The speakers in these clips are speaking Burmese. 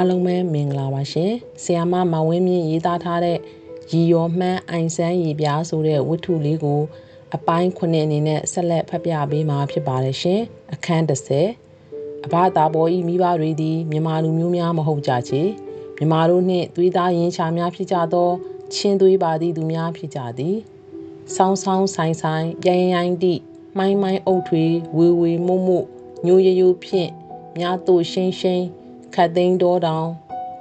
အားလုံးပဲမင်္ဂလာပါရှင်။ဆီယာမမဝင်းမြင့်ရေးသားထားတဲ့ရီရောမှန်းအိုင်ဆန်းရေပြားဆိုတဲ့ဝတ္ထုလေးကို အပိုင်း9အနေနဲ့ဆက်လက်ဖတ်ပြပေးမှာဖြစ်ပါတယ်ရှင်။အခန်း30အဘသာပေါ်ဤမိဘတွေသည်မြန်မာလူမျိုးများမဟုတ်ကြချေ။မြန်မာတို့နှင့်သွေးသားရင်ချာများဖြစ်ကြသောချင်းသွေးပါသည့်သူများဖြစ်ကြသည်။ဆောင်းဆောင်းဆိုင်ဆိုင်ပြရင်ရိုင်းတိမိုင်းမိုင်းအုပ်ထွေဝေဝေမုံမုညိုရယိုဖြင့်များတို့ရှင်းရှင်း ခတ်သိန်းတော်တောင်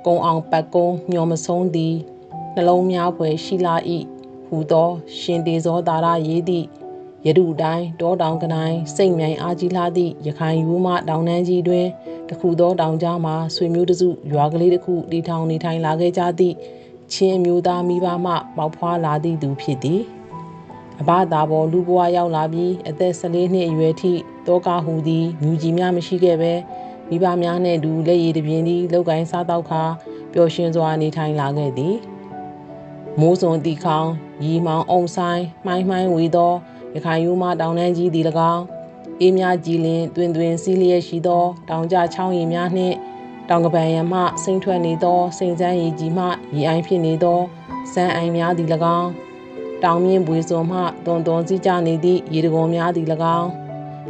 ကုံအောင်ပတ်ကုန်းညော်မဆုံးသည်နှလုံးများဖွယ်ရှိလာ၏ဟူသော ရှင်တေဇောတာရရေးသည့်ယရုတိုင်းတောတောင်ကနိုင်စိတ်မြိုင်အားကြီးလာသည့်ရခိုင်ယူမတောင်နှန်းကြီးတွင်တခုသောတောင်ကြားမှာဆွေမျိုးတစုရွာကလေးတစ်ခုတည်ထောင်နေထိုင်လာခဲ့ကြသည့်ချင်းမျိုးသားမိဘမှပေါက်ဖွာလာသည့်သူဖြစ်သည်အဘသာပေါ်လူဘွားရောက်လာပြီးအသက်14နှစ်အရွယ်ထိတောကဟူသည်မြူကြီးများမရှိခဲ့ပဲ မိဘများနှင့်အတူလက်ရည်တပြင်းသည်လောက်ကိုင်းစားတော့ခါပျော်ရွှင်စွာနေထိုင်လာခဲ့သည်မိုးစုံတီခေါင်ရီမောင်အုံဆိုင်မှိုင်းမှိုင်းဝေသောရခိုင်ယူမတောင်နှန်းကြီးသည်၎င်းအေးများကြည်လင်တွင်တွင်စီးလျက်ရှိသော တောင်ကျချောင်းရည်များနှင့်တောင်ကပန်ရမှစိမ့်ထွက်နေသောစိန်စမ်းရည်ကြီးမှရီအိုင်ဖြစ်နေသောစမ်းအိုင်များသည်၎င်းတောင်မြင့်ပွေစွန်မှတွန်တွန်စည်းကြနေသည့်ရေတကုံများသည်၎င်း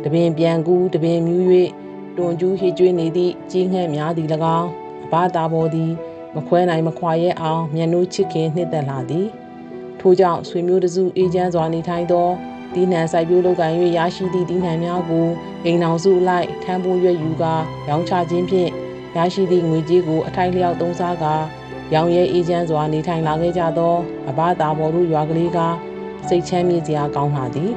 တပင်ပြန်ကူးတပင်မြူး၍ တွန်ကျူးဟိကျွေးနေသည့်ကြီးငှက်များသည်၎င်းအဘတာဘော်သည် မခွဲနိုင်မခွာရဲအောင်မျက်နှိုးချစ်ခင်နှစ်သက်လာသည်ထို့ကြောင့်ဆွေမျိုးတစုအေးချမ်းစွာနေထိုင်သောဒီနှံစိုက်ပျိုးလုပ်ကိုင်၍ရရှိသည့်ဒီနှံများကိုအိမ်အောင်စုလိုက်ထမ်းပိုးရွက်ယူကာရောင်းချခြင်းဖြင့်ရရှိသည့်ငွေကြေးကိုအထိုက်လျောက်သုံးစားကာရောင်ရဲအေးချမ်းစွာနေထိုင်လာခဲ့ကြသောအဘတာဘော်တို့ရွာကလေးကစိတ်ချမ်းမြေ့စရာကောင်းလာသည်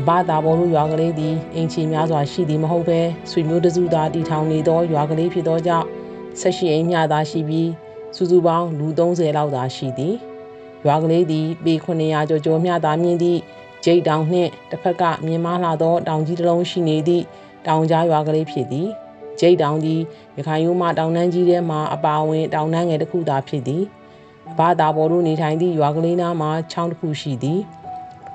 အဘသာဘော်တို့ရွာကလေးသည်အင်ချီများစွာရှိသည်မဟုတ်ဘဲဆွေမျိုးတစုသားတည်ထောင်နေသောရွာကလေးဖြစ်သောကြောင့်ဆက်ရှိအိမ်မျှသာရှိပြီးစုစုပေါင်းလူ30လောက်သာရှိသည်ရွာကလေးသည်ပေ900ကျော်ကျော်မျှသာမြင့်သည့်ဂျိတ်တောင်နှင့်တစ်ဖက်ကမြင်မလှသောတောင်ကြီးတစ်လုံးရှိနေသည့်တောင်ကြားရွာကလေးဖြစ်သည်ဂျိတ်တောင်သည်ရခိုင်ရိုးမှတောင်နှန်းကြီးထဲမှအပါအဝင်တောင်နှန်းငယ်တစ်ခုသာဖြစ်သည်ဘာသာပေါ်တို့နေထိုင်သည့်ရွာကလေးနားမှာချောင်းတစ်ခုရှိသည်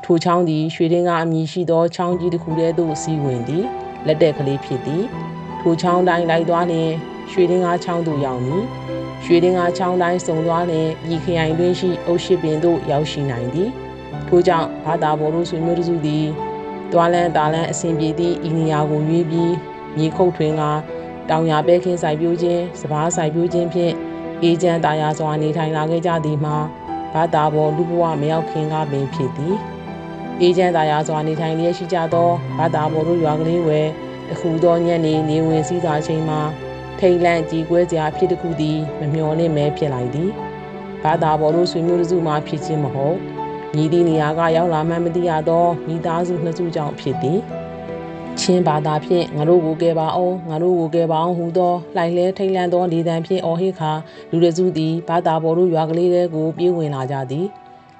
ထိုချောင်းသည်ရွှေထင်းကအမည်ရှိသောချောင်းကြီးတစ်ခုတည်းသို့စီးဝင်သည်လက်တက်ကလေးဖြစ်သည်ထိုချောင်းတိုင်းလိုက်သွားလျင်ရွှေထင်းကားချောင်းသို့ရောက်မည်ရွှေထင်းကားချောင်းတိုင်းစုံသွားလျင်ပြည်ခရိုင်တွင်ရှိအုတ်ရှိပင်သို့ရောက်ရှိနိုင်သည်ထို့ကြောင့်ဘာသာပေါ်တို့ဆွေမျိုးတစုသည်တွာလန်းတာလန်းအစဉ်ပြေသည့်ဤနေရာကိုရွေးပြီးမြေခုတ်ထွင်းကတောင်ရပဲခင်းစိုက်ပျိုးခြင်းစပားစိုက်ပျိုးခြင်းဖြင့်အေးချမ်းတာယာစွာနေထိုင်လာခဲ့ကြသည်မှာဘာသာပေါ်လူဘဝမရောက်ခင်ကပင်ဖြစ်သည် အေးချမ်းသာယာစွာနေထိုင်လျက်ရှိကြသောဘာသာပေါ်တို့ရွာကလေးဝယ်တခုသောညနေနေဝင်စည်းစာချိန်မှာထိတ်လန့်ကြီးကွဲစရာဖြစ်တစ်ခုသည်မမျှော်လင့်မဲဖြစ်လိုက်သည်ဘာသာပေါ်တို့ဆွေမျိုးစုမှဖြစ်ခြင်းမဟုတ်ညီသည့်နေရာကရောက်လာမှမသိရသောမိသားစုနှစ်စုကြောင့်ဖြစ်သည်ချင်းဘာသာဖြင့်ငါတို့ကိုကယ်ပါအောင်ငါတို့ကိုကယ်ပါအောင်ဟူသောလှိုင်လဲထိတ်လန့်သောလေတံဖြင့်အော်ဟစ်ခါလူရစုသည်ဘာသာပေါ်တို့ရွာကလေးတဲကိုပြေးဝင်လာကြသည်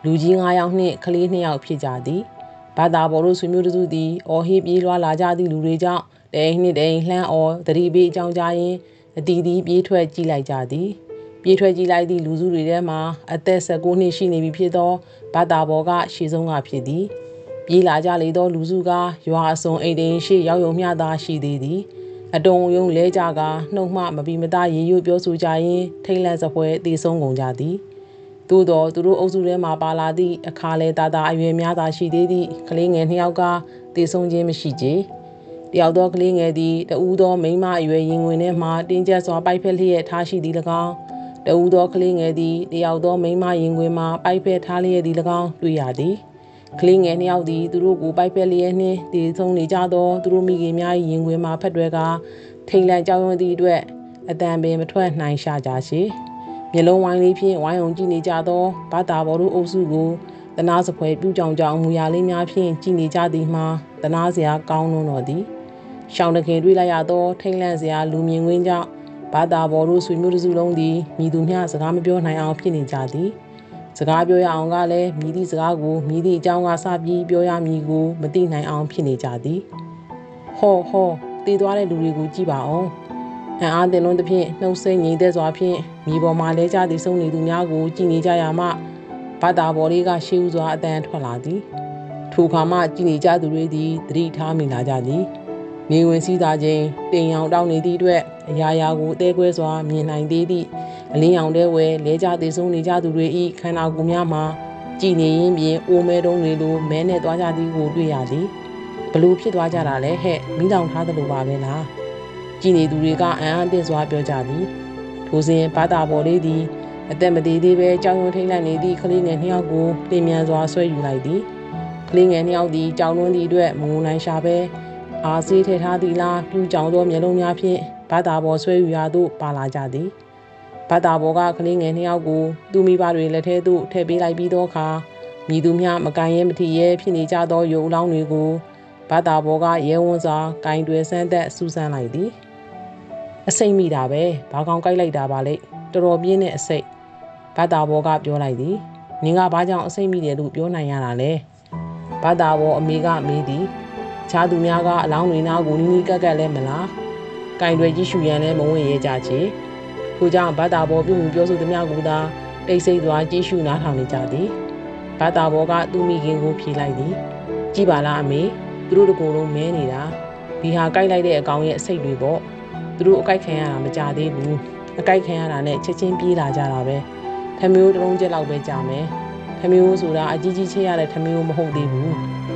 လူကြီး9ယောက်နှင့်ကလေး2ယောက်ဖြစ်ကြသည်ဘာသာပေါ်တို့ဆွေမျိုးတစုသည်အော်ဟစ်ပြေးလွှားလာကြသည့်လူတွေကြောင့်တိန်နှင့်တိန်လှမ်းအော်တတိပိအကြောင်းကြားရင်အတီးတီးပြေးထွက်ကြည့်လိုက်ကြသည်ပြေးထွက်ကြည့်လိုက်သည့်လူစုတွေထဲမှာအသက်16နှစ်ရှိနေပြီဖြစ်သောဘာသာပေါ်ကရှေ့ဆုံးကဖြစ်သည်ပြေးလာကြလေသောလူစုကရွာအစုံအိမ်တိန်ရှိရောက်ယုံမျှသာရှိသေးသည်အတုံယုံလဲကြကနှုတ်မှမပီမသားရေရွပြောဆိုကြရင်ထိတ်လန့်စပွဲတည်ဆုံးကုန်ကြသည် သို့တော့သူတို့အုပ်စုထဲမှာပါလာသည့်အခါလဲတာတာအရွယ်များသာရှိသေးသည့်ကလေးငယ်နှစ်ယောက်ကတည်ဆုံးခြင်းမရှိကြတယောက်သောကလေးငယ်သည်တဦးသောမိန်းမအရွယ်ရင်ဝင်ထဲမှတင်းကျပ်စွာပိုက်ဖက်လျက်ထားရှိသည်၎င်းတဦးသောကလေးငယ်သည်တယောက်သောမိန်းမရင်ခွင်မှပိုက်ဖက်ထားလျက်သည်၎င်းတွေ့ရသည်ကလေးငယ်နှစ်ယောက်သည်သူတို့ကိုပိုက်ဖက်လျက်နှင့်တည်ဆုံးနေကြသောသူတို့မိခင်များ၏ရင်ခွင်မှဖက်တွဲကထိန်လန့်ကြောက်ရွံ့သည့်အတွက်အတန်ပင်မထွက်နိုင်ရှာကြရှိ မျက်လုံးဝိုင်းလေးဖြင့်ဝိုင်းအောင်ကြည့်နေကြသောဘာတာဘော်တို့အုပ်စုကိုတနာစပွဲပြုကြောင်ကြောင်မူရလေးများဖြင့်ကြည်နေကြသည်မှာတနာစရာကောင်းလွန်းတော်သည်ရှောင်းတခင်တွေ့လိုက်ရသောထိတ်လန့်စရာလူမြင်ကွင်းကြောင့်ဘာသာဘော်တို့ဆွေမျိုးတစုလုံးသည်မိသူမျှစကားမပြောနိုင်အောင်ဖြစ်နေကြသည်စကားပြောရအောင်ကလည်းမိသည့်စကားကိုမိသည့်အကြောင်းကစပြီးပြောရမည်ကိုမသိနိုင်အောင်ဖြစ်နေကြသည်ဟောဟောတည်သွားတဲ့လူတွေကိုကြည့်ပါအောင် အံအားတင်လုံးသဖြင့်နှုတ်ဆက်ငြိမ်သက်စွာဖြင့်မိပေါ်မှာလဲကြသည်ဆုံးနေသူများကိုကြည်နေကြရမှဘာသာဘော်လေးကရှေးဥစွာအတန်ထွက်လာသည်ထိုအခါမှကြည်နေကြသူတွေသည်သတိထားမိလာကြသည်နေဝင်စည်းသားခြင်းတင်ရောင်တောင်းနေသည့်အတွက်အရာရာကိုအသေးကွဲစွာမြင်နိုင်သေးသည့်အလင်းရောင်တဲဝဲလဲကျသေးဆုံးနေကြသူတွေဤခန္ဓာကိုယ်များမှာကြည်နေရင်းပြင်အိုမဲတုံးတွေလိုမဲနဲ့သွားကြသည်ကိုတွေ့ရသည်ဘလို့ဖြစ်သွားကြတာလဲဟဲ့မိတောင်ထားသလိုပါပဲလား ကြည်နေသူတွေကအံ့အသင့်စွာပြောကြသည်ထိုစဉ်ဘာသာပေါ်လေးသည်အသက်မသေးသေးပဲကြောင်ရုံထိတ်လိုက်နေသည့်ကလေးငယ်နှစ်ယောက်ကိုလင်မြန်စွာဆွဲယူလိုက်သည်ကလေးငယ်နှစ်ယောက်သည်ကြောင်လွန်းသည့်အတွက်မငုံနိုင်ရှာပဲအာစေးထည့်ထားသည့်လားပြူကြောင်သောမျက်လုံးများဖြင့်ဘာသာပေါ်ဆွဲယူရာသို့ပါလာကြသည်ဘာသာပေါ်ကကလေးငယ်နှစ်ယောက်ကိုသူမိဘတွေလက်ထဲသို့ထည့်ပေးလိုက်ပြီးသောအခါမြည်သူများမကန်ရဲမထီရဲဖြစ်နေကြသောရုပ်အလောင်းတွေကိုဘာသာပေါ်ကရဲဝန်းစွာကင်တွယ်ဆန်းသက်စူးစမ်းလိုက်သည် အစိမ့်မိတာပဲဘာကောင်ကြိုက်လိုက်တာပါလေတော်တော်ပြင်းတဲ့အစိတ်ဘာသာပေါ်ကပြောလိုက်သည်နင်ကဘာကြောင့်အစိမ့်မိတယ်လို့ပြောနိုင်ရတာလဲဘာသာပေါ်အမေကမေးသည်ခြားသူများကအလောင်းတွေနာကိုနီးနီးကက်ကက်လဲမလားကင်တွေကြီးရှူရန်လဲမဝင်ရဲကြချေထို့ကြောင့်ဘာသာပေါ်ပြုမှုပြောဆိုသမျှကိုသာတိတ်ဆိတ်စွာကြီးရှုနားထောင်နေကြသည်ဘာသာပေါ်ကသူ့မိခင်ကိုဖြေလိုက်သည်ကြည်ပါလားအမေသူတို့တကူလုံးမဲနေတာဒီဟာကြိုက်လိုက်တဲ့အကောင်ရဲ့အစိတ်တွေပေါ့ သူတို့အကြိုက်ခံရတာမကြသေးဘူးအကြိုက်ခံရတာနဲ့ချက်ချင်းပြေးလာကြတာပဲထမျိုးတစ်လုံးချက်လောက်ပဲကြာမယ်ထမျိုးဆိုတာအကြီးကြီးချေရတဲ့ထမျိုးမဟုတ်သေးဘူး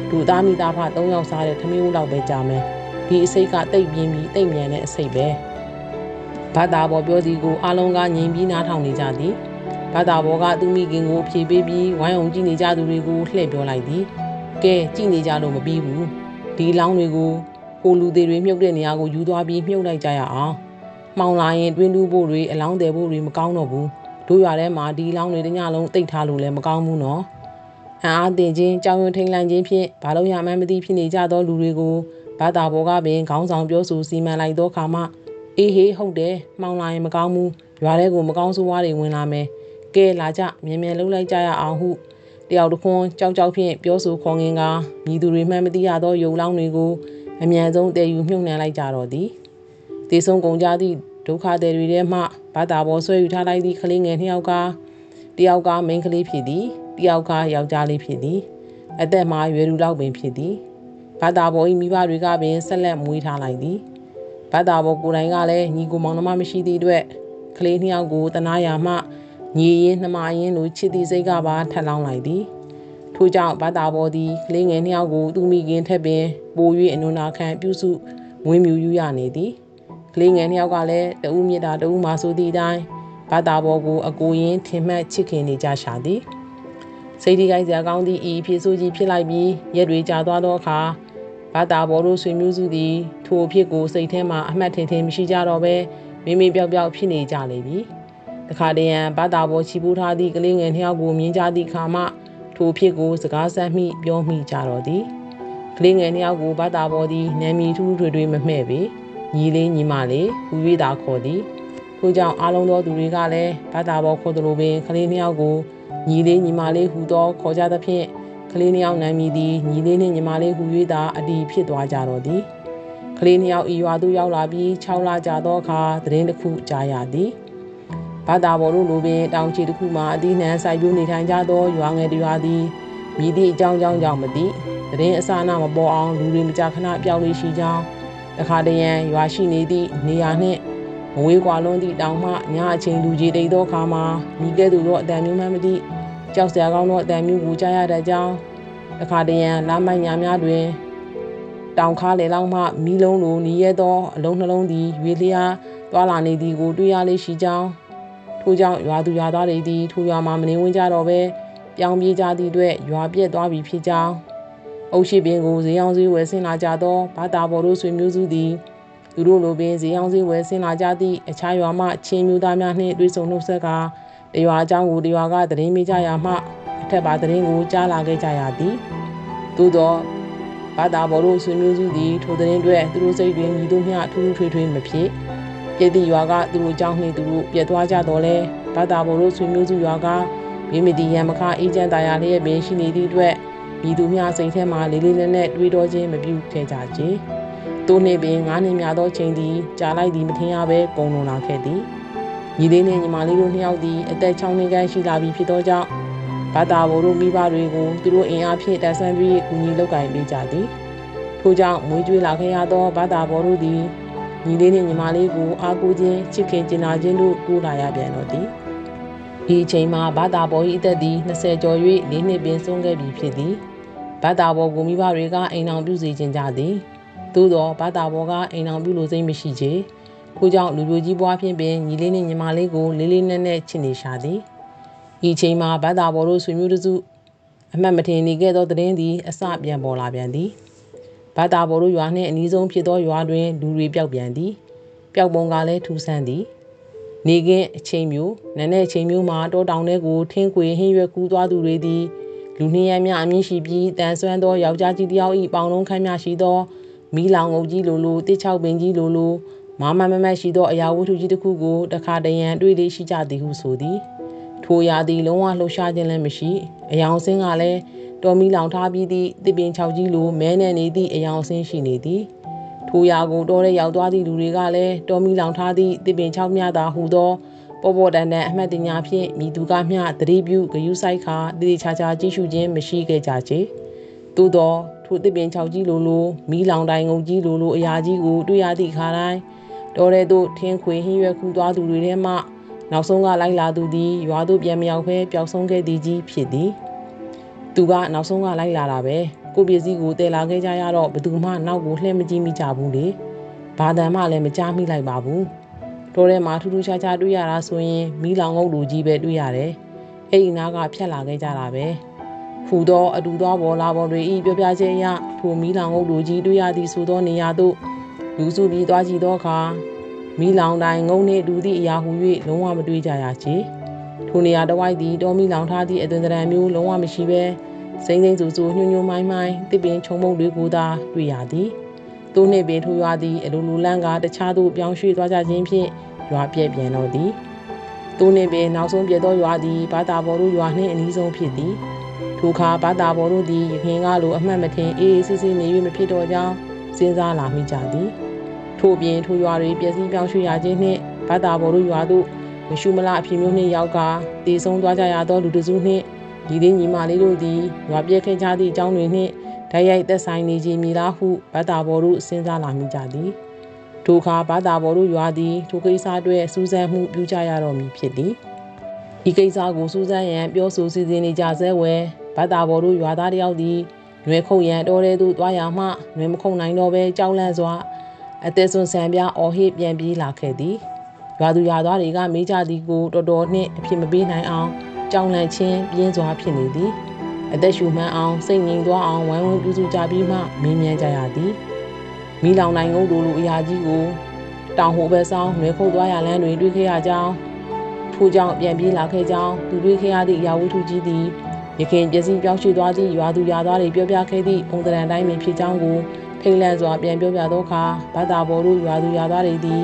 သူသားမိသားဖ၃ယောက်စားတဲ့ထမျိုးလောက်ပဲကြာမယ်ဒီအစိတ်ကတိတ်ပြင်းပြီးတိတ်မြန်တဲ့အစိတ်ပဲဘာသာပေါ်ပြောသည်ကိုအားလုံးကငြိမ်ပြီးနားထောင်နေကြသည်ဘာသာပေါ်ကသူမိခင်ကိုဖြေပေးပြီးဝိုင်းအောင်ကြည့်နေကြသူတွေကိုလှည့်ပြောလိုက်သည်ကဲကြည့်နေကြလို့မပြီးဘူးဒီလောင်းတွေကို ဟိုလူသေးတွေမြုပ်တဲ့နေရာကိုယူသွားပြီးမြုပ်လိုက်ကြရအောင်မှောင်လာရင်တွင်းတူးဖို့တွေအလောင်းတယ်ဖို့တွေမကောင်းတော့ဘူးတို့ရွာထဲမှာဒီလောင်းတွေတညလုံးတိတ်ထားလို့လည်းမကောင်းဘူးနော်အံအားတင်ခြင်းကြောင်ရွံထိန်လန့်ခြင်းဖြင့်ဘာလို့ရမှန်းမသိဖြစ်နေကြသောလူတွေကိုဘာသာဘောကပင်ခေါင်းဆောင်ပြောဆိုစီမံလိုက်သောအခါမှအေးဟေးဟုတ်တယ်မှောင်လာရင်မကောင်းဘူးရွာထဲကိုမကောင်းဆိုးဝါးတွေဝင်လာမယ်ကဲလာကြမြင်မြန်လှုပ်လိုက်ကြရအောင်ဟုတယောက်တစ်ခွန်းကြောက်ကြောက်ဖြင့်ပြောဆိုခေါ်ငင်ကမြည်သူတွေမှန်းမသိရသောယုံလောင်းတွေကို အမြန်ဆုံးတည်ယူမြုပ်နှံလိုက်ကြတော့သည်တေဆုံးကုန်ကြသည့်ဒုက္ခသည်တွေထဲမှဘာသာပေါ်ဆွဲယူထားလိုက်သည့်ကလေးငယ်နှစ်ယောက်ကတယောက်ကမိန်းကလေးဖြစ်သည်တယောက်ကယောက်ျားလေးဖြစ်သည်အသက်မှာရွယ်လူလောက်ပင်ဖြစ်သည်ဘာသာပေါ်၏မိဘတွေကပင်ဆက်လက်မွေးထားလိုက်သည်ဘာသာပေါ်ကိုယ်တိုင်ကလည်းညီကိုမောင်နှမမရှိသည့်အတွက်ကလေးနှစ်ယောက်ကိုတနာယာမှညီရင်နှမရင်လိုချစ်သည့်စိတ်ကပါထပ်လောင်းလိုက်သည် ထို့ကြောင့်ဘာသာပေါ်သည်ကလေးငယ်နှစ်ယောက်ကိုသူမိခင်ထက်ပင်ပို၍အနုနာခံပြုစုမွေးမြူယူရနေသည်ကလေးငယ်နှစ်ယောက်ကလည်းတဦးမြစ်တာတဦးမှဆိုသည့်အတိုင်းဘာသာပေါ်ကိုအကိုရင်ထင်မှတ်ချစ်ခင်နေကြရှာသည်စိတ်ဒီကိုင်းစရာကောင်းသည့်ဤဖြစ်ဆိုကြီးဖြစ်လိုက်ပြီးရက်တွေကြာသွားသောအခါဘာသာပေါ်တို့ဆွေမျိုးစုသည်ထိုအဖြစ်ကိုစိတ်ထဲမှာအမှတ်ထင်ထင်မရှိကြတော့ဘဲမိမိပြောက်ပြောက်ဖြစ်နေကြလေပြီတခါတည်းရန်ဘာသာပေါ်ချီပူးထားသည့်ကလေးငယ်နှစ်ယောက်ကိုမြင်ကြသည့်အခါမှ ထိုအဖြစ်ကိုစကားဆက်မိပြောမိကြတော့သည်ကလေးငယ်နှစ်ယောက်ကိုဘာသာပေါ်သည်နာမည်ထူးထွေထွေမမှဲ့ပေညီလေးညီမလေးဟူ၍သာခေါ်သည်ထို့ကြောင့်အားလုံးသောသူတွေကလည်းဘာသာပေါ်ခေါ်သလိုပင်ကလေးနှစ်ယောက်ကိုညီလေးညီမလေးဟူသောခေါ်ကြသဖြင့်ကလေးနှစ်ယောက်နာမည်သည်ညီလေးနှင့်ညီမလေးဟူ၍သာအတီးဖြစ်သွားကြတော့သည်ကလေးနှစ်ယောက်ဤရွာသို့ရောက်လာပြီး6လကြာသောအခါသတင်းတစ်ခုကြားရသည် ဘာသာပေါ်တို့လိုပင်တောင်ချီတစ်ခုမှာအသီးနှံစိုက်ပျိုးနေထိုင်ကြသောရွာငယ်တရွာသည်မြည်သည့်အကြောင်းကြောင့်ကြောင့်မသိသတင်းအစအနမပေါ်အောင်လူတွေမကြာခဏပြောင်းလဲရှိကြောင်းတခါတရံရွာရှိနေသည့်နေရာနှင့်မဝေးကွာလွန်းသည့်တောင်မှညအချိန်လူကြီးတိတ်သောအခါမှာမိကဲ့သို့သောအတန်မျိုးမှမသိကြောက်စရာကောင်းသောအတန်မျိုးကိုကြားရတဲ့ကြောင်းတခါတရံလမ်းမိုက်ညာများတွင်တောင်ခါလေလောက်မှမီးလုံးလိုနီးရဲသောအလုံးနှလုံးသည်ရွေလျားသွာလာနေသည်ကိုတွေ့ရလေးရှိကြောင်း ထို့ကြောင့်ရွာသူရွာသားတွေသည်ထိုရွာမှာမနေဝင်ကြတော့ဘဲပြောင်းပြေးကြသည့်အတွက်ရွာပြက်သွားပြီဖြစ်ကြောင်းအုပ်ရှိပင်ကိုဈေးအောင်ဈေးဝယ်ဆင်းလာကြသောဘာတာဘော်တို့ဆွေမျိုးစုသည်သူတို့လိုပင်ဈေးအောင်ဈေးဝယ်ဆင်းလာကြသည့်အခြားရွာမှချင်းမျိုးသားများနှင့်တွေ့ဆုံနှုတ်ဆက်ကတရွာအကြောင်းကိုတရွာကသတင်းမေးကြရမှအထက်ပါသတင်းကိုကြားလာခဲ့ကြရသည်သို့သောဘာသာဘော်တို့ဆွေမျိုးစုသည်ထိုသတင်းအတွက်သူတို့စိတ်တွင်မြည်တို့မျှထူးထူးထွေးထွေးမဖြစ် ပြည့်သည့်ရွာကသူတို့အကြောင်းနှင့်သူတို့ပြတ်သွားကြတော့လဲဘာသာဘော်တို့ဆွေမျိုးစုရွာကမိမိဒီရန်မခအေးချမ်းတရားလျက်ပင်ရှိနေသည့်အတွက်မိသူများစိတ်ထဲမှာလေးလေးနက်နက်တွေးတောခြင်းမပြုခဲ့ကြကြ။သူနှင့်ပင်ငါးနှစ်များသောချိန်သည်ကြာလိုက်သည်မထင်ရဘဲကုံလွန်လာခဲ့သည်။ညီလေးနှင့်ညီမလေးတို့နှစ်ယောက်သည်အသက်6နှစ်ခန့်ရှိလာပြီဖြစ်သောကြောင့်ဘာသာဘိုလ်တို့မိဘတွေကိုသူတို့အင်အားဖြင့်တန်ဆန်းပြီးကူညီလုပ်ကိုင်ပေးကြသည်။ဒထို့ကြောင့်မွေးကြွေးလာခဲ့ရသောဘာသာဘော်တို့သည် ညီလေးနှင့်ညီမလေးကိုအားကိုးခြင်းချစ်ခင်ကျင်နာခြင်းတို့တိုးလာရပြန်တော့သည်ဒီအချိန်မှာဘာသာဘော်၏အသက်သည်20ကျော်၍၄နှစ်ပင်ဆုံးခဲ့ပြီဖြစ်သည်ဘာသာဘော်ကိုမိဘတွေကအိမ်အောင်ပြုစေခြင်းကြသည်သို့သောဘာသာဘော်ကအိမ်အောင်ပြုလိုစိတ်မရှိချေထို့ကြောင့်လူလူကြီးပွားဖြင့်ပင်ညီလေးနှင့်ညီမလေးကိုလေးလေးနက်နက်ချစ်နေရှာသည်ဒီအချိန်မှာဘာသာဘော်တို့ဆွေမျိုးတစုအမှတ်မထင်နေခဲ့သောသတင်းသည်အစပြန်ပေါ်လာပြန်သည် ဘာသာဘော်တို့ရွာနှင့်အနီးဆုံးဖြစ်သောရွာတွင်လူတွေပျောက်ပြန်သည်ပျောက်ပုံကလည်းထူးဆန်းသည်နေကင်းအချိန်မျိုးနန်းတဲ့အချိန်မျိုးမှာတောတောင်ထဲကိုထင်းခွေဟင်းရွက်ကူးသွားသူတွေသည်လူနှင်းရမြအမြင့်ရှိပြီးတန်ဆွမ်းသောယောက်ျားကြီးတစ်ယောက်၏ပေါင်လုံးခမ်းများရှိသောမီးလောင်ငုတ်ကြီးလိုလိုတစ်ချောက်ပင်ကြီးလိုလိုမာမမမတ်ရှိသောအရာဝတ္ထုကြီးတစ်ခုကိုတခါတရံတွေ့လေးရှိကြသည်ဟုဆိုသည်ထိုရာသည်လုံးဝလှုပ်ရှားခြင်းလည်းမရှိအယောင်စင်းကလည်း တော်မီလောင်ထားပြီးသည့်တစ်ပင်ချောက်ကြီးလိုမဲနေနေသည့်အယောင်စင်းရှိနေသည်ထိုရာကိုတော်တဲ့ရောက်သွားသည့်လူတွေကလည်းတော်မီလောင်ထားသည့်တစ်ပင်ချောက်များသာဟူသောပေါ်ပေါ်တန်တန်အမှတ်တင်များဖြင့်မိသူကမျှသတိပြုဂယုဆိုင်ခါတည်တည်ချာချာကြည့်ရှုခြင်းမရှိခဲ့ကြချေသို့သောထိုတစ်ပင်ချောက်ကြီးလိုလိုမီးလောင်တိုင်ငုံကြီးလိုလိုအရာကြီးကိုတွေ့ရသည့်အခါတိုင်းတော်တဲ့သို့ထင်းခွေဟင်းရွက်ခူသွားသူတွေထဲမှနောက်ဆုံးကလိုက်လာသူသည်ရွာသို့ပြန်မရောက်ဘဲပျောက်ဆုံးခဲ့သည်ကြီးဖြစ်သည် သူကနောက်ဆုံးကလိုက်လာတာပဲကိုပစ္စည်းကိုတည်လာခဲ့ကြရတော့ဘသူမှနောက်ကိုလှည့်မကြည့်မိကြဘူးလေဘာတန်မှလည်းမကြားမိလိုက်ပါဘူးတော်ထဲမှာထူးထူးခြားခြားတွေ့ရတာဆိုရင်မီးလောင်ငုတ်လူကြီးပဲတွေ့ရတယ်အဲ့ဒီနားကဖြတ်လာခဲ့ကြတာပဲဖူသောအတူသောဘော်လာဘော်တွေဤပြောပြချက်အရထိုမီးလောင်ငုတ်လူကြီးတွေ့ရသည့်ဆိုသောနေရာသို့လူစုပြီးသွားကြည့်သောအခါမီးလောင်တိုင်းငုံနှင့်တူသည့်အရာဟူ၍လုံးဝမတွေ့ကြရချေ ထိုနေရာတစ်ဝိုက်သည်တောမီလောင်ထားသည့်အသွင်သဏ္ဍာန်မျိုးလုံးဝမရှိဘဲစိမ့်စိမ့်ဆူဆူညှို့ညှို့မိုင်းမိုင်းတစ်ပင်ချုံမုံတွေကိုသာတွေ့ရသည်သူနှင့်ပင်ထိုရွာသည်အလိုလိုလန့်ကတခြားသို့ပြောင်းရွှေ့သွားကြခြင်းဖြင့်ရွာပြည့်ပြန်တော့သည်သူနှင့်ပင်နောက်ဆုံးပြည့်သောရွာသည်ဘာသာဘော်တို့ရွာနှင့်အနီးဆုံးဖြစ်သည်ထိုအခါဘာသာဘော်တို့သည်ယခင်ကလိုအမှတ်မထင်အေးအေးဆေးဆေးနေ၍မဖြစ်တော့ကြောင်းစဉ်းစားလာမိကြသည်ထို့ပြင်ထိုရွာတွေပျက်စီးပြောင်းရွှေ့ရခြင်းနှင့်ဘာသာဘော်တို့ရွာသို့ မရှုမလအဖြစ်မျိုးနှင့်ရောက်ကတည်ဆုံးသွားကြရသောလူတစုနှင့်ညီလေးညီမလေးတို့သည်ရွာပြက်ခဲ့ကြသည့်အကြောင်းတွေနှင့်ဓာတ်ရိုက်သက်ဆိုင်နေခြင်းမည်လားဟုဘာသာဘော်တို့စဉ်းစားလာမိကြသည်ထိုအခါဘာသာဘော်တို့ရွာသည်ထိုကိစ္စအတွက်စူးစမ်းမှုပြုကြရတော့မည်ဖြစ်သည်ဤကိစ္စကိုစူးစမ်းရန်ပြောဆိုစီစဉ်နေကြဆဲဝဲဘာသာဘော်တို့ရွာသားတယောက်သည်နွေခုတ်ရန်တော်တဲ့သို့တွားရမှနွေမခုတ်နိုင်တော့ဘဲကြောက်လန့်စွာအသက်ဆွန်ဆန်ပြအော်ဟစ်ပြန်ပြေးလာခဲ့သည် ရွာသူရွာသားတွေကမေးကြသည်ကိုတော်တော်နှင့်အဖြစ်မပေးနိုင်အောင်ကြောင်လန့်ခြင်းပြင်းစွာဖြစ်နေသည်အသက်ရှူမှန်းအောင်စိတ်ငြိမ်သွားအောင်ဝိုင်းဝန်းပြုစုကြပြီးမှမင်းမြန်းကြရသည်မိလောင်နိုင်ငုတ်တို့လိုအရာကြီးကိုတောင်ဟိုဘက်ဆောင်နှွေခုတ်သွားရလမ်းတွေတွေ့ခဲ့ရကြောင်းထို့ကြောင့်ပြန်ပြေးလာခဲ့ကြောင်းသူတွေ့ခဲ့ရသည့်အရာဝတ္ထုကြီးသည်ရခင်ပျက်စီးပြောင်းရွှေ့သွားသည့်ရွာသူရွာသားတွေပြောပြခဲ့သည့်ပုံသဏ္ဍာန်တိုင်းပင်ဖြစ်ကြောင်းကိုထိတ်လန့်စွာပြန်ပြောပြသောအခါဘာသာဘော်တို့ရွာသူရွာသားတွေသည်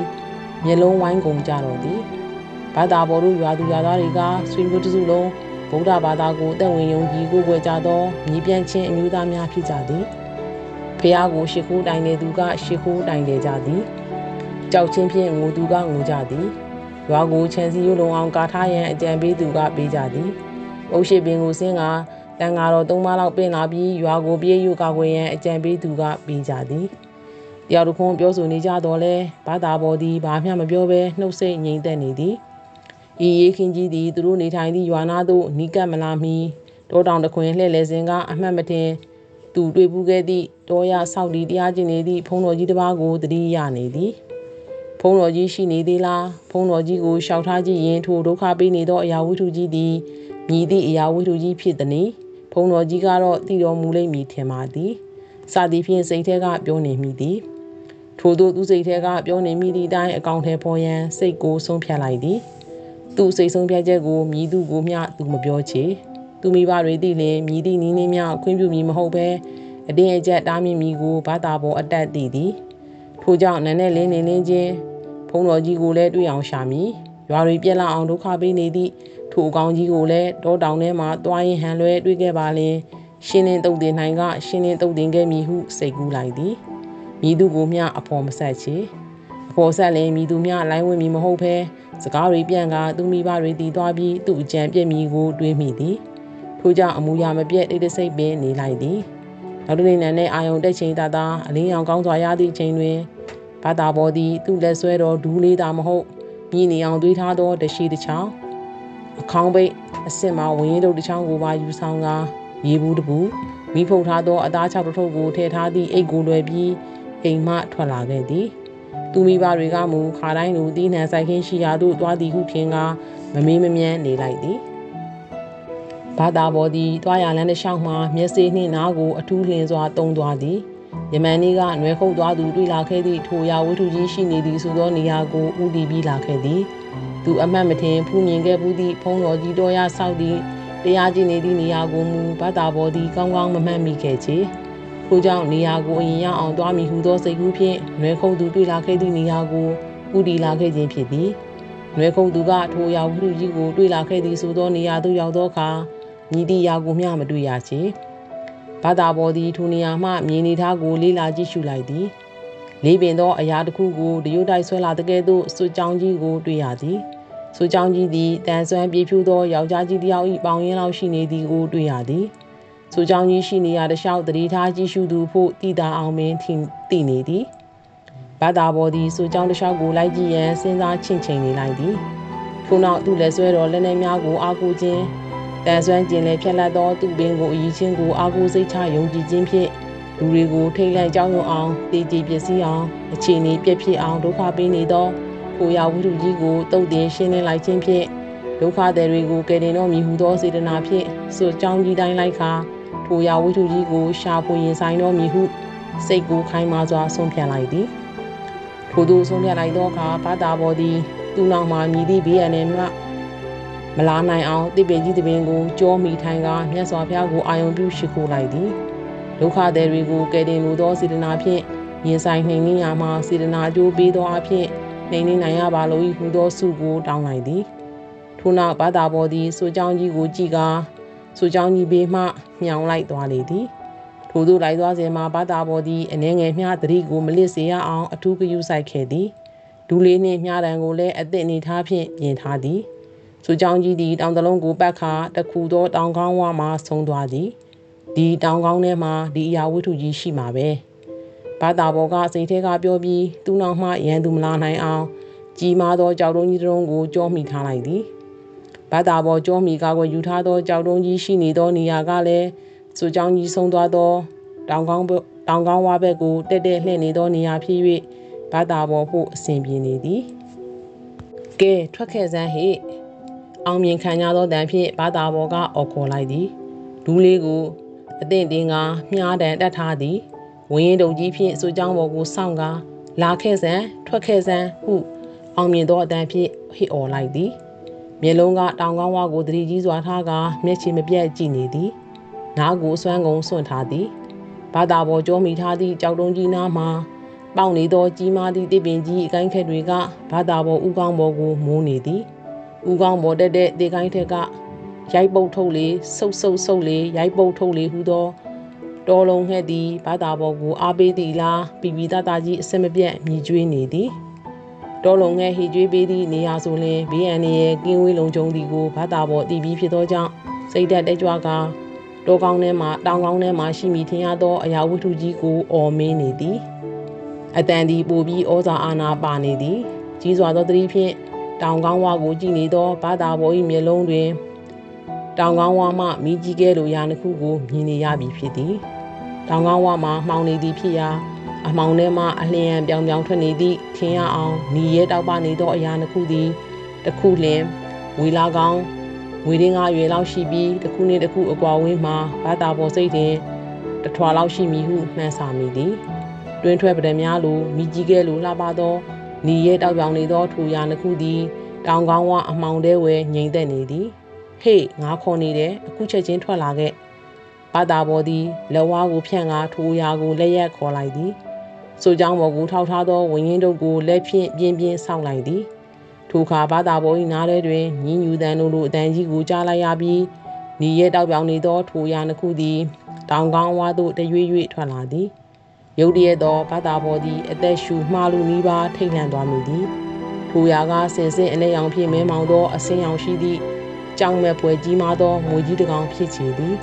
မျက်လုံးဝိုင်းကုန်ကြတော့သည်ဘာသာဘော်တို့ရွာသူရွာသားတွေကဆွေမျိုးတစုလုံးဗုဒ္ဓဘာသာကိုအသက်ဝင်ယုံကြည်ကိုယ်ွယ်ကြသောညီပြန့်ချင်းအမျိုးသားများဖြစ်ကြသည်ဖះကိုရှ िख ိုးတိုင်နေသူကရှ िख ိုးတိုင်နေကြသည်ကြောက်ချင်းဖြင့်ငိုသူကငိုကြသည်ရွာကိုချန်စီရုံလုံးအောင်ကာထားရန်အကြံပေးသူကပေးကြသည်အုပ်ရှိပင်ကိုဆင်းကတန်ဃာတော်သုံးပါးလောက်ပြင်လာပြီးရွာကိုပြေးယူကာကွယ်ရန်အကြံပေးသူကပေးကြသည် တယောက်တစ်ခုပြောဆိုနေကြတော့လဲဘာသာပေါ်သည်ဘာမှမပြောဘဲနှုတ်ဆက်ငြိမ်သက်နေသည်ဤရေးခင်းကြီးသည်သူတို့နေထိုင်သည့်ရွာနာသို့နီးကပ်မလာမီတောတောင်တခွင်လှည့်လည်စဉ်ကအမှတ်မတင်သူတွေ့ပူးခဲ့သည့်တောရဆောက်တီတရားကျင့်နေသည့်ဘုန်းတော်ကြီးတစ်ပါးကိုတတိယနေသည်ဖုံးတော်ကြီးရှိနေသေးလားဖုံးတော်ကြီးကိုရှောက်ထားကြည့်ရင်ထိုဒုက္ခပေးနေသောအရာဝတ္ထုကြီးသည်မြည်သည့်အရာဝတ္ထုကြီးဖြစ်သည်။ဖုံတော်ကြီးကတော့တည်တော်မူလိမ့်မည်ထင်ပါသည်။စသည်ဖြင့်စိတ်ထဲကပြောနေမိသည်။ ထို့သောသူစိတ်ထဲကပြောနေမိသည့်အတိုင်းအကောင့်ထဲပေါ်ရန်စိတ်ကိုဆုံးဖြတ်လိုက်သည်။သူ့စိတ်ဆုံးဖြတ်ချက်ကိုမြည်သူကိုမျှသူမပြောချေ။သူမိဘတွေသိလင်မြည်သည့်နီးနီးမျှခွင့်ပြုမည်မဟုတ်ဘဲအတင်းအကျပ်တားမြစ်မိကိုဘာသာပေါ်အတက်တည်သည်။ထို့ကြောင့်နန်းနဲ့လင်းနေလင်းချင်းဖုံတော်ကြီးကိုလည်းတွေ့အောင်ရှာမည်။ရွာတွေပြက်လာအောင်ဒုက္ခပေးနေသည့်ထိုအကောင်ကြီးကိုလည်းတောတောင်ထဲမှာတွားရင်ဟန်လွဲတွေ့ခဲ့ပါလင်ရှင်းလင်းတုတ်တင်နိုင်ကရှင်းလင်းတုတ်တင်ခဲ့မည်ဟုစိတ်ကူးလိုက်သည် မိသူကိုမျှအဖော်မဆက်ချေအဖော်ဆက်လင်မိသူမျှလိုင်းဝင်မည်မဟုတ်ဘဲစကားတွေပြန့်ကသူမိဘတွေတည်သွားပြီးသူ့အကြံပြည့်မည်ကိုတွေးမိသည်ထို့ကြောင့်အမူအရာမပြတ်တိတ်တဆိတ်ပင်နေလိုက်သည်နောက်တစ်နေ့နံနဲ့အာယုံတက်ချိန်သာသာအလင်းရောင်ကောင်းစွာရသည့်ချိန်တွင်ဘာသာဘောသည်သူ့လက်ဆွဲတော်ဒူးလေးသာမဟုတ်မြည်နေအောင်သွေးထားသောတရှိတစ်ချောင်းအခေါင်းပိတ်အစစ်မှဝင်းရင်တို့တစ်ချောင်းကိုပါယူဆောင်ကာရေဘူးတပူမိဖုတ်ထားသောအသားချောက်တစ်ထုပ်ကိုထည့်ထားသည့်အိတ်ကိုလွယ်ပြီး အိမ်မှထွက်လာခဲ့သည်သူမိဘတွေကမူခါတိုင်းလိုတီးနှံဆိုင်ခင်းရှိရာသို့သွားသည်ဟုထင်ကာမမေးမမြန်းနေလိုက်သည်ဘာသာဘော်သည်တွားရလန်းတစ်လျှောက်မှမျက်စိနှင့်နားကိုအထူးလင်းစွာတုံသွားသည်ယမန်နေ့ကနွယ်ခုတ်သွားသူတွေ့လာခဲ့သည့်ထိုရာဝတ္ထုကြီးရှိနေသည်ဆိုသောနေရာကိုဥတီပြီးလာခဲ့သည်သူအမှတ်မထင်ဖူးမြင်ခဲ့ဘူးသည့်ဖုံးတော်ကြီးတော်ရဆောက်သည့်တရားကျင့်နေသည့်နေရာကိုမူဘာသာဘော်သည်ကောင်းကောင်းမမှတ်မိခဲ့ချေ ထို့ကြောင့်နေရာကိုအရင်ရောက်အောင်သွားမိဟုသောစိတ်ကူးဖြင့်နွယ်ခုတ်သူတွေ့လာခဲ့သည့်နေရာကိုဥတီလာခဲ့ခြင်းဖြစ်သည်နွယ်ခုတ်သူကထိုရာဝတ္ထုကြီးကိုတွေ့လာခဲ့သည်ဆိုသောနေရာသို့ရောက်သောအခါညီတီရာကိုမျှမတွေ့ရချေဘာသာပေါ်သည်ထိုနေရာမှမြင်နေထားကိုလေးလာကြည့်ရှုလိုက်သည်လေးပင်သောအရာတစ်ခုကိုတရုတ်တိုက်ဆွဲလာတဲ့ကဲ့သို့စွကြောင်းကြီးကိုတွေ့ရသည်စွကြောင်းကြီးသည်တန်ဆွမ်းပြေဖြူသောယောက်ျားကြီးတစ်ယောက်၏ပေါင်ရင်းလောက်ရှိနေသည်ကိုတွေ့ရသည် စွကြောင်းကြီးရှိနေရတဲ့လျှောက်တတိထားကြည့်ရှုသူဖို့တည်တာအောင်မင်းထင်သိနေသည်ဘာသာပေါ်သည်စွကြောင်းတစ်လျှောက်ကိုလိုက်ကြည့်ရန်စဉ်းစားချင့်ချိန်နေလိုက်သည်ထို့နောက်သူ့လက်ဆွဲတော်လက်နှဲများကိုအားကိုးခြင်းတန်ဆွမ်းကျင်လေဖြက်လက်သောသူ့ပင်ကိုအည်ချင်းကိုအာကိုစိတ်ချယုံကြည်ခြင်းဖြင့်လူတွေကိုထိတ်လန့်ကြောက်ရွံ့အောင်တည်ကြည်ပစ္စည်းအောင်အခြေအနေပြည့်ဖြစ်အောင်ဒုက္ခပေးနေသောကိုရဝိတုကြီးကိုတုတ်တင်ရှင်းလင်းလိုက်ခြင်းဖြင့်ဒုက္ခသည်တွေကိုကယ်တင်တော်မူဟူသောစေတနာဖြင့်စွကြောင်းကြီးတိုင်းလိုက်ခါ ထိုရဝိတုကြီးကိုရှာဖွေရင်ဆိုင်တော်မူဟုစိတ်ကိုခိုင်းမာစွာဆုံးဖြတ်လိုက်သည်ထို့သို့ဆုံးဖြတ်လိုက်သောအခါဘာသာဘော်သည်သူ့နောက်မှမြည်သည့်ဘေးအန္တရာယ်မှမလာနိုင်အောင်တိပေကြီးတပင်ကိုကြောမိထိုင်ကမြတ်စွာဘုရားကိုအာယုံပြုရှိခိုးလိုက်သည်ဒုက္ခသည်တွေကိုကယ်တင်လိုသောစေတနာဖြင့်ရင်ဆိုင်နှိမ်နင်းရာမှာစေတနာအကျိုးပေးသောအဖြစ်နှိမ်နင်းနိုင်ရပါလို့ဟူသောစုကိုတောင်းလိုက်သည်ထို့နောက်ဘာသာပေါ်သည်စူကြောင်းကြီးကိုကြည့်ကာ စူကြောင်းကြီးဘေးမှမြောင်လိုက်သွားလေသည်ထို့သို့လိုက်သွားစဉ်မှာဘာသာပေါ်သည်အနေငယ်မျှသတိကိုမလစ်စေရအောင်အထူးဂရုစိုက်ခဲ့သည်ဒူလေးနှင့်မြားတံကိုလည်းအသည့်အနေထားဖြင့်ပြင်ထားသည်စူကြောင်းကြီးသည်တောင်တလုံးကိုပတ်ခါတခုသောတောင်ကောင်းဝမှဆုံးသွားသည်ဒီတောင်ကောင်းထဲမှာဒီအရာဝတ္ထုကြီးရှိမှာပဲဘာသာဘောကစိတ်ထဲကပြောပြီးသူ့နောက်မှရန်သူမလာနိုင်အောင်ကြီးမားသောကြောက်တုံးကြီးတုံးကိုကြောမိထားလိုက်သည် ဘာသာဘောကြောမိကာကွယ်ယူထားသောကြောက်တုံးကြီးရှိနေသောနေရာကလည်းစူကြောင်းကြီးဆုံးသွားသောတောင်ကောင်းတောင်ကောင်းဝါဘက်ကိုတက်တက်လှည့်နေသောနေရာဖြစ်၍ဘာသာဘောဖို့အစဉ်ပြေနေသည်ကဲထွက်ခဲ့စမ်းဟိအောင်မြင်ခံရသောတန်ဖြင့်ဘာသာဘောကအော်ခေါ်လိုက်သည်ဒူးလေးကိုအသင့်တင်ကမြားတန်တက်ထားသည်ဝင်းရင်တုံကြီးဖြင့်စူကြောင်းဘော်ကိုစောင့်ကာလာခဲ့စမ်းထွက်ခဲ့စမ်းဟုအောင်မြင်သောအတန်ဖြင့်ဟစ်အော်လိုက်သည် မျက်လုံးကတောင်ကောင်းဝါကိုတတိကြီးစွာထားကာမျက်ခြေမပြတ်ကြည့်နေသည်နားကိုစွမ်းကုန်စွန့်ထားသည်ဘာသာဘော်ကြောမိထားသည့်ကြောက်တုံးကြီးနားမှာပေါက်နေသောကြီးမားသည့်တစ်ပင်ကြီးအကိုင်းခက်တွေကဘာသာဘော်ဥကောင်းဘော်ကိုမိုးနေသည်ဥကောင်းဘော်တက်တဲ့တေကိုင်းထက်ကရိုက်ပုတ်ထုတ်လေဆုပ်ဆုပ်ဆုပ်လေရိုက်ပုတ်ထုတ်လေဟူသောတော်လုံးငှက်သည်ဘာသာဘော်ကိုအားပေးသည်လားပီပီတတကြီးအစမပြတ်မြည်ကျွေးနေသည် တော်လုံးငှက်ဟီကျွေးပေးသည့်နေရာဆိုလင်ဘေးအန္တရာယ်ကင်းဝေးလုံခြုံသည်ကိုဘာသာဘော်တည်ပြီးဖြစ်သောကြောင့်စိတ်ဓာတ်တက်ကြွကာတောကောင်းထဲမှာတောင်ကောင်းထဲမှာရှိမိထင်ရသောအရာဝတ္ထုကြီးကိုအော်မင်းနေသည်အတန်ဒီပိုပြီးဩဇာအာဏာပါနေသည်ကြီးစွာသောသတိဖြင့်တောင်ကောင်းဝါကိုကြည့်နေသောဘာသာဘော်၏မျက်လုံးတွင်တောင်ကောင်းဝါမှမိကြီးကဲလိုရာနှစ်ခုကိုမြင်နေရပြီဖြစ်သည် တောင်ကောင်းဝါမှမှောင်နေသည်ဖြစ်ရာအမောင်ထဲမှအလျင်ပြောင်ပြောင်ထွက်နေသည့်ထင်ရအောင်ညီရဲတောက်ပနေသောအရာနှစ်ခုသည်တစ်ခုလင်ဝေလာကောင်းဝေရင်းငါရွယ်လောက်ရှိပြီးတစ်ခုနှင့်တစ်ခုအကွာဝေးမှာဘာသာပေါ်စိတ်တွင်တထွာလောက်ရှိမည်ဟုမှန်းဆမိသည်တွင်ထွက်ပဒံများလိုမိကြီးကဲလိုလှပသောညီရဲတောက်ပြောင်နေသောထူရာနှစ်ခုသည်တောင်ကောင်းဝအမှောင်တဲဝဲငြိမ်သက်နေသည်ဟေ့ငါခေါ်နေတယ်အခုချက်ချင်းထွက်လာခဲ့ ဘာသာဘော်သည်လက်ဝါးကိုဖြန့်ကာထိုရာကိုလက်ရက်ခေါ်လိုက်သည်ဆိုကြောင်းဘော်ကိုထောက်ထားသောဝင်းရင်တို့ကိုလက်ဖြင့်ပြင်းပြင်းဆောက်လိုက်သည်ထိုအခါဘာသာဘော်၏နားထဲတွင်ညင်းညူတန်တို့လိုအတန်ကြီးကိုကြားလိုက်ရပြီးညီရဲတောက်ပြောင်နေသောထိုရာနှစ်ခုသည်တောင်ကောင်းဝါသို့တရွေ့ရွေ့ထွက်လာသည်ရုတ်တရက်သောဘာသာဘော်သည်အသက်ရှူမှားလူနီးပါးထိတ်လန့်သွားမိသည်ထိုရာကစင်စစ်အလဲရောင်ဖြင့်မဲမောင်သောအစင်းရောင်ရှိသည့်ကြောင်မဲ့ပွဲကြီးမားသောမွေကြီးတကောင်ဖြစ်ချေသည်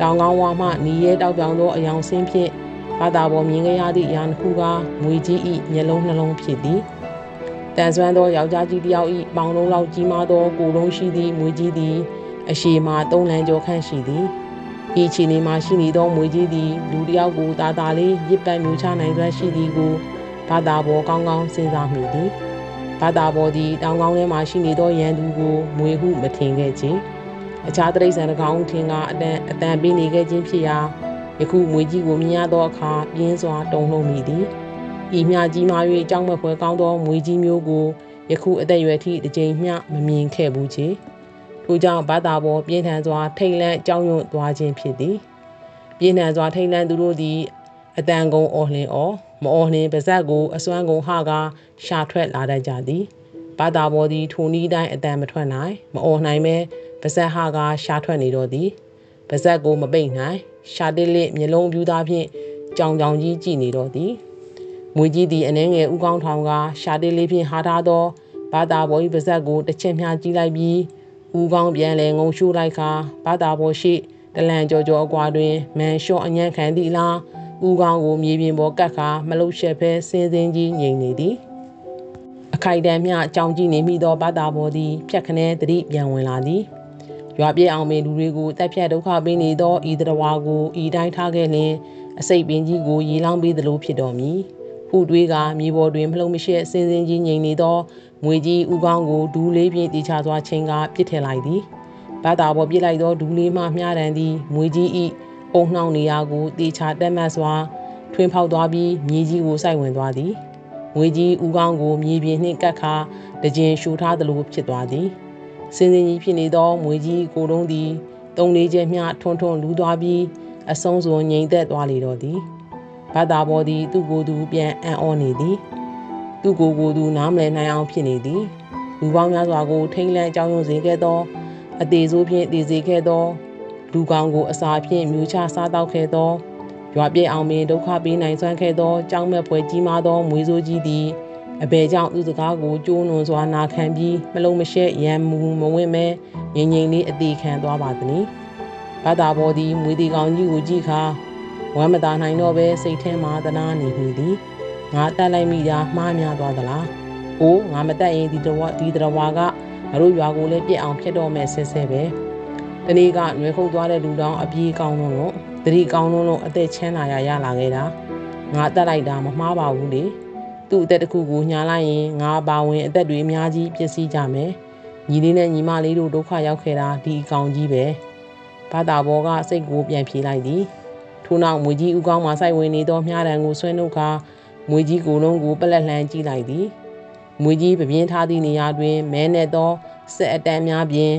တောင်ကောင်းဝါမှနီရဲတောက်ပြောင်သောအယောင်ဆင်းဖြင့်ဘာသာပေါ်မြင်ခဲ့ရသည့်အရာတစ်ခုကငွေကြီး၏မျက်လုံးနှလုံးဖြစ်သည်တန်ဆွမ်းသောယောက်ျားကြီးတစ်ယောက်၏ပေါင်လုံးလောက်ကြီးမားသောကိုယ်လုံးရှိသည့်ငွေကြီးသည်အရှိမှသုံးလမ်းကျော်ခန့်ရှိသည်ဤချီနေမှာရှိနေသောငွေကြီးသည်လူတစ်ယောက်ကိုတာတာလေးရစ်ပတ်မြူချနိုင်စွမ်းရှိသည်ကိုဘာသာပေါ်ကောင်းကောင်းစဉ်းစားမိသည်ဘာသာပေါ်သည်တောင်ကောင်းထဲမှရှိနေသောရန်သူကိုမွေဟုမထင်ခဲ့ချေ အခြားတရိษံတကောင်ထင်ကအတန်အတန်ပေးနေခဲ့ခြင်းဖြစ်ရာယခုငွေကြီးကိုမြင်ရသောအခါပြင်းစွာတုန်လှုပ်မိသည်ဤမြကြီးမာ၍ကြောက်မက်ဖွယ်ကောင်းသောငွေကြီးမျိုးကိုယခုအသက်အရွယ်ထိတစ်ကြိမ်မျှမမြင်ခဲ့ဘူးချေထို့ကြောင့်ဘာသာပေါ်ပြင်းထန်စွာထိတ်လန့်ကြောက်ရွံ့သွားခြင်းဖြစ်သည်ပြင်းထန်စွာထိတ်လန့်သူတို့သည်အတန်ကုန်အော်လင်အော်မအော်လင်ပါဇက်ကိုအစွမ်းကုန်ဟကာရှာထွက်လာတတ်ကြသည်ဘာသာပေါ်သည်ထိုနည်းတိုင်းအတန်မထွက်နိုင်မအော်နိုင်ပဲ ပါဇက်ဟကာရှာထွက်နေတော့သည်ပါဇက်ကိုမပိတ်နိုင် ရှာတစ်လစ်မျက်လုံးပြူးသားဖြင့်ကြောင်ကြောင်ကြီးကြည့်နေတော့သည်မွေကြီးသည်အနှဲငယ်ဥကောင်းထောင်ကရှာတစ်လေးဖြင့်ဟာထားသောဘာသာပေါ်၏ပါဇက်ကိုတစ်ချက်မျှကြည့်လိုက်ပြီးဥကောင်းပြန်လဲငုံရှုလိုက်ခါဘာသာပေါ်ရှိတလန်ကြော်ကြော်အကွာတွင်မန်လျှော့အညံ့ခံသည့်လားဦးကောင်းကိုမြေပြင်ပေါ်ကတ်ခါမလုရှက်ဖဲစင်းစင်းကြီးငြိမ်နေသည်အခိုက်တန့်မျှကြောင်ကြည့်နေမိသောဘာသာပေါ်သည်ဖြတ်ခနဲတတိပြန်ဝင်လာသည် ရွာပြေအောင်မင်းလူတွေကိုတက်ဖြတ်ဒုက္ခပေးနေသောဤတရဝါကိုဤတိုင်းထားခဲ့လျင်အစိတ်ပင်ကြီးကိုရေလောင်းပေးသလိုဖြစ်တော်မူဟုတွေးကမြေပေါ်တွင်မလုံမရှက်စင်းစင်းကြီးငြိမ်နေသောငွေကြီးဥကောင်းကိုဒူးလေးဖြင့်တီချစွာချင်းကပြစ်ထည့်လိုက်သည်ဘာသာပေါ်ပြစ်လိုက်သောဒူးလေးမှမျှတန်သည်ငွေကြီးဤအုံနှောင်းနေရာကိုတေချာတက်မှတ်စွာထွင်းဖောက်သွားပြီးမြေကြီးကိုစိုက်ဝင်သွားသည်ငွေကြီးဥကောင်းကိုမြေပြင်နှင့်ကတ်ခါတကြင်ရှူထားသလိုဖြစ်သွားသည် စင်းစင်းကြီးဖြစ်နေသောငွေကြီးကိုတုံးသည်တုံလေးချက်မျှထွန်းထွန်းလူးသွားပြီးအဆုံးစွန်ငြိမ်သက်သွားလေတော့သည်ဘာသာပေါ်သည် သူ့ကိုယ်သူပြန်အံ့ဩနေသည်သူ့ကိုယ်ကိုယ်သူနားမလည်နိုင်အောင်ဖြစ်နေသည်လူပေါင်းများစွာကိုထိမ့်လန့်ကြောင်းရွံ့စေခဲ့သောအသေးဆိုးဖြင့်တည်စေခဲ့သောလူကောင်းကိုအစာဖြင့်မြူချစားတောက်ခဲ့သောရွာပြည့်အောင်ပင်ဒုက္ခပေးနိုင်စွမ်းခဲ့သောကြောင်းမဲ့ဖွယ်ကြီးမားသောမွေးစိုးကြီးသည် အဘယ်ကြောင့်သူစကားကိုကျိုးနွန်စွာနာခံပြီးမလုံးမရှက်ရံမူမဝင့်မဲငြိမ်ငြိမ်လေးအသေးခံသွားပါသည်။ဘာသာဘောသည်မွေတီကောင်ကြီးကိုကြည့်ခါဝမ်းမသာနိုင်တော့ပဲစိတ်ထဲမှာသနာနေမိသည်။ငါတက်လိုက်မိတာမှားများသွားသလား။အိုးငါမတက်ရင်ဒီတော်ဒီတော်ဝါကငါတို့ရွာကိုလည်းပြစ်အောင်ဖြစ်တော့မယ်ဆဲဆဲပဲ။တနေ့ကနွေခုတ်သွားတဲ့လူတောင်အပြေးကောင်းလုံးလို့တတိကောင်းလုံးလို့အသက်ချမ်းသာရရလာခဲ့တာငါတက်လိုက်တာမမှားပါဘူးလေ သူ့အသက်တစ်ခုကိုညားလိုက်ရင်ငါပါဝင်အသက်တွေအများကြီးပျက်စီးကြမယ်ညီလေးနဲ့ညီမလေးတို့ဒုက္ခရောက်ခဲ့တာဒီအကောင်ကြီးပဲဘာသာဘောကစိတ်ကိုပြန်ဖြေလိုက်သည်ထို့နောက်မွေကြီးဥကောင်းမှစိုက်ဝင်နေသောမြားတံကိုဆွဲနှုတ်ခါမွေကြီးကိုယ်လုံးကိုပလက်လှမ်းကြည့်လိုက်သည်မွေကြီးပပြင်းထားသည့်နေရာတွင်မဲနဲ့သောစက်အတန်းများပြင်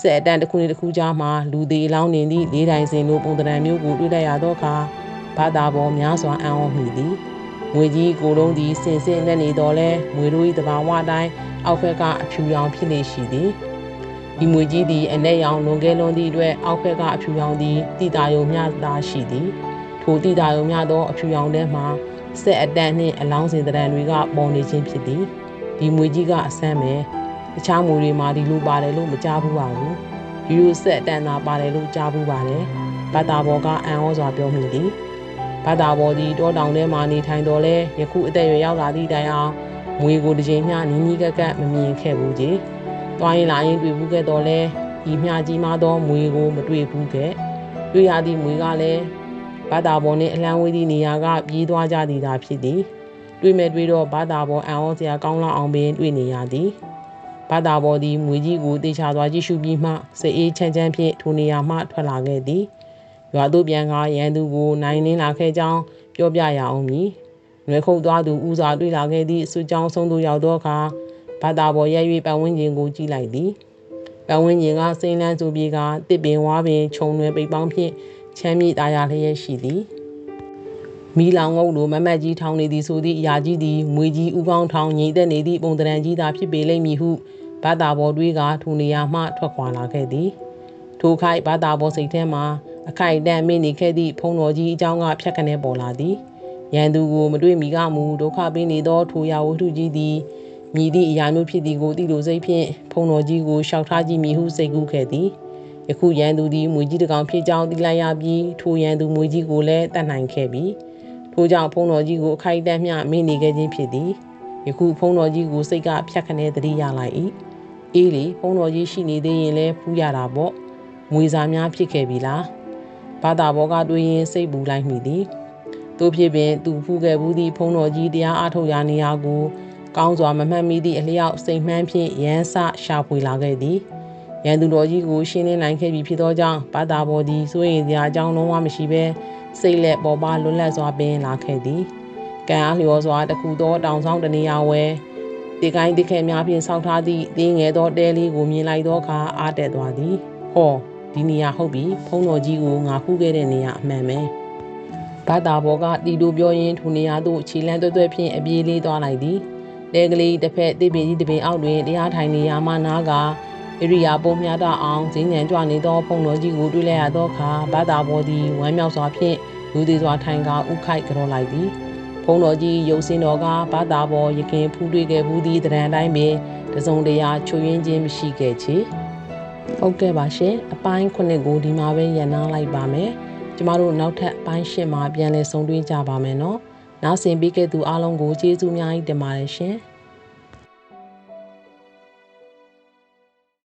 စက်အတန်တစ်ခုနဲ့တစ်ခုကြားမှာလူသေးလောင်းနေသည့်လေးတိုင်စင်လိုပုံသဏ္ဍာန်မျိုးကိုတွေ့လိုက်ရသောအခါဘာသာပေါ်များစွာအံ့ဩမိသည် ငွေကြီးကိုလုံးသည်စင်စင်နဲ့နေတော်လဲငွေတို့၏တဘာဝတိုင်းအောက်ဖက်ကအဖြူရောင်ဖြစ်နေရှိသည်ဒီငွေကြီးသည်အ내ရောင်လွန်ကဲလွန်သည့်အတွက်အောက်ဖက်ကအဖြူရောင်သည်တိတာယုံမျှသာရှိသည်ထိုတိတာယုံမျှသောအဖြူရောင်ထဲမှစက်အတန်နှင့်အလောင်းစင်တံတွေကပေါ်နေခြင်းဖြစ်သည်ဒီငွေကြီးကအဆမ်းပဲတခြားမူတွေမှာဒီလိုပါတယ်လို့မကြားဘူးပါဘူးဒီလိုဆက်တန်တာပါတယ်လို့ကြားဘူးပါတယ်ဘာသာဘောကအံ့ဩစွာပြောမိသည် ဘာသာဘောသည်တောတောင်ထဲမှာနေထိုင်တော်လဲယခုအသက်အရွယ်ရောက်လာသည့်တိုင်အောင်မွေကိုတစ်ချိန်မျှနီးနီးကပ်ကပ်မမြင်ခဲ့ဘူးကြီးတွားရင်လာရင်တွေ့ဘူးခဲ့တော်လဲဤမြကြီးမားသောမွေကိုမတွေ့ဘူးခဲ့တွေ့ရသည့်မွေကလည်းဘာသာဘောနှင့်အလံဝေးသည့်နေရာကပြေးသွားကြသည်သာဖြစ်သည်တွေ့မဲ့တွေ့တော့ဘာသာဘောအံ့ဩစရာကောင်းလောက်အောင်ပင်တွေ့နေရသည်ဘာသာပေါ်သည်မွေကြီးကိုတေချာစွာကြည့်ရှုပြီးမှစေအေးချမ်းချမ်းဖြင့်ထိုနေရာမှထွက်လာခဲ့သည် ရွာသို့ပြန်ကားရန်သူကိုနိုင်နှင်းလာခဲ့ကြောင်းပြောပြရအောင်မည်နွယ်ခုတ်သွားသူဦးစွာတွေ့လာခဲ့သည့်စုကြောင်းဆုံးသို့ရောက်သောအခါဘာသာပေါ်ရဲ၍ပတ်ဝန်းကျင်ကိုကြည့်လိုက်သည်ပတ်ဝန်းကျင်ကစိမ့်လန်းစုပြေကတစ်ပင်ဝါပင်ခြုံရွယ်ပိတ်ပေါင်းဖြင့်ချမ်းမြေ့သားရလျက်ရှိသည်မီလောင်ငုတ်လိုမမတ်ကြီးထောင်နေသည်ဆိုသည့်အရာကြီးသည်မွေကြီးဥကောင်းထောင်ငိမ့်သက်နေသည့်ပုံတရံကြီးသာဖြစ်ပေလိမ့်မည်ဟုဘာသာပေါ်တွေးကထိုနေရာမှထွက်ခွာလာခဲ့သည်ထိုခိုက်ဘာသာပေါ်စိတ်ထဲမှာ အခိုက်အတန့်မိနေခဲ့သည့်ဖုံတော်ကြီးအကြောင်းကဖြတ်ခနဲပေါ်လာသည်ရန်သူကိုမတွေ့မီကမူဒုက္ခပေးနေသောထိုရာဝတ္ထုကြီးသည်မြည်သည့်အရာမျိုးဖြစ်သည်ကိုသိလိုစိတ်ဖြင့်ဖုံတော်ကြီးကိုရှောက်ထားကြည့်မိဟုစိတ်ကူးခဲ့သည်ယခုရန်သူသည်မွေကြီးတစ်ကောင်ဖြစ်ကြောင်းသိလိုက်ရပြီးထိုရန်သူမွေကြီးကိုလည်းတတ်နိုင်ခဲ့ပြီထို့ကြောင့်ဖုံးတော်ကြီးကိုအခိုက်အတန့်မျှမင်းနေခဲ့ခြင်းဖြစ်သည်ယခုဖုံးတော်ကြီးကိုစိတ်ကဖြတ်ခနဲတတိရလိုက်၏အေးလေဖုံးတော်ကြီးရှိနေသေးရင်လည်းဖူးရတာပေါ့မွေစာများဖြစ်ခဲ့ပြီလား ဘာသာဘောကတွေးရင်စိတ်ပူလိုက်မိသည်တို့ဖြစ်ပင်သူဖူးခဲ့ဘူးသည့်ဖုံးတော်ကြီးတရားအားထုတ်ရာနေရာကိုကောင်းစွာမမှတ်မိသည့်အလျောက်စိတ်မှန်းဖြင့်ရန်ဆရှာဖွေလာခဲ့သည်ရန်သူတော်ကြီးကိုရှင်းလင်းနိုင်ခဲ့ပြီဖြစ်သောကြောင့်ဘာသာဘော်သည်စိုးရိမ်စရာအကြောင်းလုံးဝမရှိဘဲစိတ်လက်ပေါ်ပါလွတ်လပ်စွာပင်လာခဲ့သည်ကံအားလျော်စွာတခုသောတောင်ဆောင်တနေရာဝဲဒီကိုင်းဒီခဲများဖြင့်ဆောက်ထားသည့်တင်းငယ်သောတဲလေးကိုမြင်လိုက်သောအခါအားတက်သွားသည်ဟော ဒီနေရာဟုတ်ပြီဖုံးတော်ကြီးကိုငါဖူးခဲ့တဲ့နေရာအမှန်ပဲဘာသာဘော်ကတီတူပြောရင်းထိုနေရာသို့ခြေလန်းတွဲ့တွဲ့ဖြင့်အပြေးလေးသွားလိုက်သည်တဲကလေးတစ်ဖက်တိပင်ကြီးတစ်ပင်အောက်တွင်တရားထိုင်နေရာမှနားကဣရိယာပုံမြတာအောင်ဈဉ္ဉံကြွနေသောဖုံတော်ကြီးကိုတွေ့လိုက်ရသောအခါဘာသာဘောသည်ဝမ်းမြောက်စွာဖြင့်လူသေးစွာထိုင်ကဥခိုက်ကြောလိုက်သည်ဖုံတော်ကြီးရုပ်စင်းတော်ကဘာသာဘောရခင်ဖူးတွေ့ခဲ့ဘူးသည့်တရံတိုင်းပင်တစုံတရာချွရင်းချင်းမရှိခဲ့ချေ ဟုတ်ကဲ့ပါရှင်အပိုင်းခုနှစ်ကိုဒီမှာပဲရန်နာလိုက်ပါမယ်ကျမတို့နောက်ထပ်အပိုင်းရှင်းမှာပြန်လည်ဆုံတွေ့ကြပါမယ်နော်နောက်ဆင်ပေးခဲ့သူအားလုံးကိုကျေးဇူးအများကြီးတင်ပါတယ်ရှင်